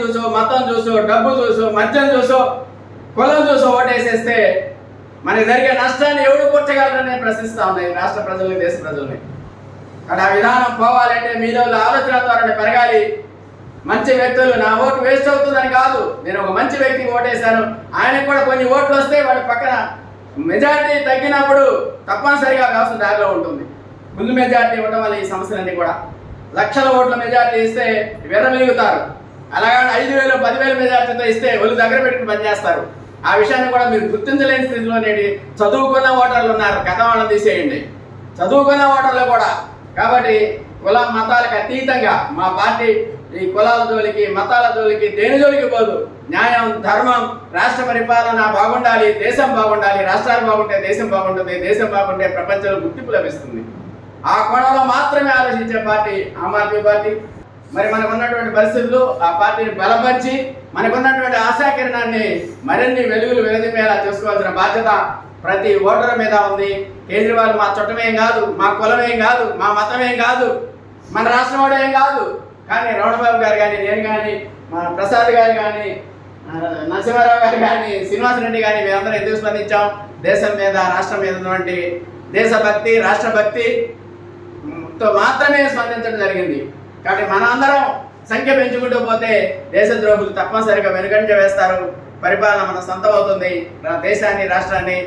చూసో మతం చూసో డబ్బు చూసో మద్యం చూసో కులం చూసో ఓటేసేస్తే మనకి జరిగే నష్టాన్ని ఎవడు కూర్చగలరని ప్రశ్నిస్తా ఉన్నాయి రాష్ట్ర ప్రజల్ని దేశ ప్రజల్ని. కానీ ఆ విధానం పోవాలంటే మీలో ఆలోచన ద్వారా పెరగాలి. మంచి వ్యక్తులు నా ఓటు వేస్ట్ అవుతుందని కాదు. నేను ఒక మంచి వ్యక్తికి ఓటేశాను. ఆయనకు కూడా కొన్ని ఓట్లు వస్తే వాడి పక్కన మెజారిటీ తగ్గినప్పుడు తప్పనిసరిగా వ్యవస్థ దారిలో ఉంటుంది. ముందు మెజారిటీ ఇవ్వడం వల్ల ఈ సమస్యలన్నీ కూడా. లక్షల ఓట్ల మెజారిటీ ఇస్తే విర్రమిగుతారు. అలాగే ఐదు వేలు పదివేల మెజార్టీతో ఇస్తే ఒళ్ళు దగ్గర పెట్టుకుని పనిచేస్తారు ఆ విషయాన్ని కూడా మీరు గుర్తించలేని స్థితిలో నేటి చదువుకున్న ఓటర్లు ఉన్నారు. కథ వాళ్ళని తీసేయండి. చదువుకున్న ఓటర్లు కూడా. కాబట్టి కుల మతాలకు అతీతంగా మా పార్టీ ఈ కులాల జోలికి మతాల జోలికి దేని జోలికి పోదు. న్యాయం ధర్మం రాష్ట్ర పరిపాలన బాగుండాలి దేశం బాగుండాలి రాష్ట్రాలు బాగుంటే దేశం బాగుంటుంది దేశం బాగుంటే ప్రపంచంలో గుర్తింపు లభిస్తుంది. ఆ కోణంలో మాత్రమే ఆలోచించే పార్టీ ఆమ్ ఆద్మీ పార్టీ. మరి మనకు ఉన్నటువంటి పరిస్థితులు ఆ పార్టీని బలపరిచి మనకున్నటువంటి ఆశాకిరణాన్ని మరిన్ని వెలుగులు వెలుదిమేలా చూసుకోవాల్సిన బాధ్యత ప్రతి ఓటరు మీద ఉంది. కేజ్రీవాల్ మా చుట్టమేం కాదు మా కులమేం కాదు మా మతమేం కాదు మన రాష్ట్రం వాడు ఏం కాదు. కానీ రమణబాబు గారు కానీ నేను కానీ మా ప్రసాద్ గారు కానీ నరసింహారావు గారు కానీ శ్రీనివాసరెడ్డి కానీ మేమందరం ఎందుకు స్పందించాం? దేశం మీద రాష్ట్రం మీద ఉన్నటువంటి దేశభక్తి రాష్ట్రభక్తి తో మాత్రమే స్పందించడం జరిగింది. కాబట్టి మనందరం సంఖ్య పెంచుకుంటూ పోతే దేశద్రోహులు తప్పనిసరిగా వెనుకంజ వేస్తారు. పరిపాలన మన సొంతం అవుతుంది మన దేశాన్ని రాష్ట్రాన్ని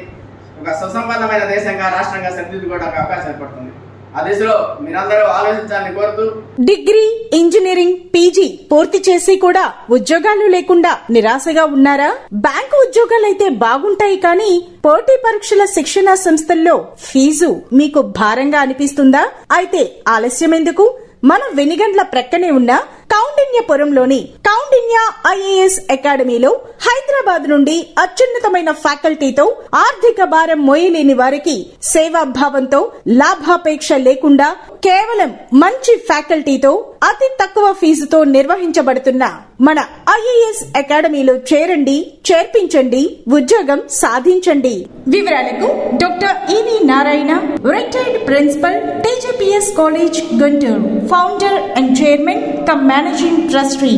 ఒక సుసంపన్నమైన దేశంగా రాష్ట్రంగా సరిదిద్దుకోవడానికి అవకాశం ఏర్పడుతుంది. ఆ దిశలో మీరందరూ ఆలోచించాలని కోరుతూ డిగ్రీ ఇంజనీరింగ్ పీజీ పూర్తి చేసి కూడా ఉద్యోగాలు లేకుండా నిరాశగా ఉన్నారా? బ్యాంకు ఉద్యోగాలైతే బాగుంటాయి కానీ పోటీ పరీక్షల శిక్షణ సంస్థల్లో ఫీజు మీకు భారంగా అనిపిస్తుందా? అయితే ఆలస్యం ఎందుకు మన వెనిగండ్ల ప్రక్కనే ఉన్న కౌండిన్యపురంలోని కౌండిన్య ఐఏఎస్ అకాడమీలో హైదరాబాద్ నుండి అత్యున్నతమైన ఫ్యాకల్టీతో ఆర్థిక భారం మోయలేని వారికి సేవాభావంతో లాభాపేక్ష లేకుండా కేవలం మంచి ఫ్యాకల్టీతో అతి తక్కువ ఫీజుతో నిర్వహించబడుతున్న మన ఐఏఎస్ అకాడమీలో చేరండి చేర్పించండి ఉద్యోగం సాధించండి. వివరాలకు doctor E V Narayana retired principal TGPS college Guntur. Founder and chairman cum managing trustee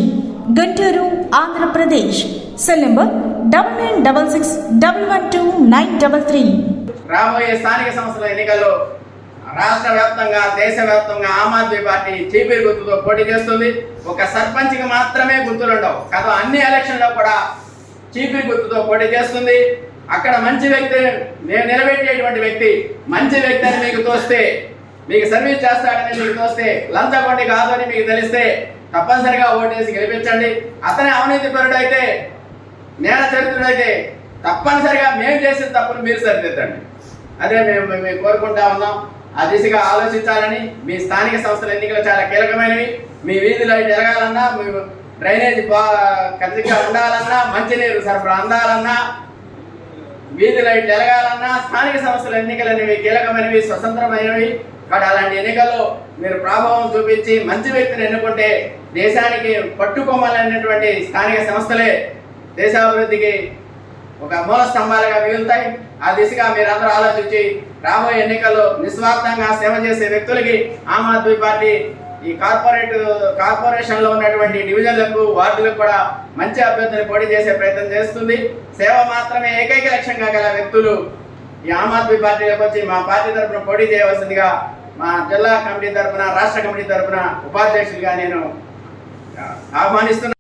Guntur Andhra Pradesh. Cell number double nine double six double one two nine double three. రాబోయే స్థానిక సంస్థల ఎన్నికల్లో రాష్ట్ర వ్యాప్తంగా దేశవ్యాప్తంగా ఆమ్ ఆద్మీ పార్టీ టీపీ గుర్తుతో పోటీ చేస్తుంది. ఒక సర్పంచ్కి మాత్రమే గుర్తులు ఉండవు. కదా అన్ని ఎలక్షన్లో కూడా టీపీ గుర్తుతో పోటీ చేస్తుంది. అక్కడ మంచి వ్యక్తి నేను నిలబెట్టేటువంటి వ్యక్తి మంచి వ్యక్తి అని మీకు తోస్తే మీకు సర్వీస్ చేస్తాడని మీకు తోస్తే లంచగొండి కాదు అని మీకు తెలిస్తే తప్పనిసరిగా ఓటేసి గెలిపించండి. అతనే అవినీతి పరుడు అయితే నేల చరిత్రుడైతే తప్పనిసరిగా మేము చేసిన తప్పును మీరు సరిదిద్దండి. అదే మేము- మేము కోరుకుంటా ఉన్నాం. ఆ దిశగా ఆలోచించాలని మీ స్థానిక సంస్థల ఎన్నికలు చాలా కీలకమైనవి. మీ వీధి లైట్ ఎరగాలన్నా మీ డ్రైనేజ్ బా కదిలిగా ఉండాలన్నా మంచినీరు సరఫరా అందాలన్నా వీధి లైట్ ఎలగాలన్నా స్థానిక సంస్థల ఎన్నికలు అనేవి కీలకమైనవి స్వతంత్రమైనవి. కాబట్టి అలాంటి ఎన్నికల్లో మీరు ప్రభావం చూపించి మంచి వ్యక్తిని ఎన్నుకుంటే దేశానికి పట్టుకోమలైనటువంటి స్థానిక సంస్థలే దేశాభివృద్ధికి ఒక మూల స్తంభాలుగా మిగులుతాయి. ఆ దిశగా మీరందరూ ఆలోచించి రాబోయే ఎన్నికల్లో నిస్వార్థంగా సేవ చేసే వ్యక్తులకి ఆమ్ ఆద్మీ పార్టీ ఈ కార్పొరేట్ కార్పొరేషన్లో ఉన్నటువంటి డివిజన్లకు వార్డులకు కూడా మంచి అభ్యర్థులు పోటీ చేసే ప్రయత్నం చేస్తుంది. సేవ మాత్రమే ఏకైక లక్ష్యంగా గల వ్యక్తులు ఈ ఆమ్ ఆద్మీ పార్టీలోకి వచ్చి మా పార్టీ తరఫున పోటీ చేయవలసిందిగా మా జిల్లా కమిటీ తరఫున రాష్ట్ర కమిటీ తరఫున ఉపాధ్యక్షులుగా నేను ఆహ్వానిస్తున్నాను.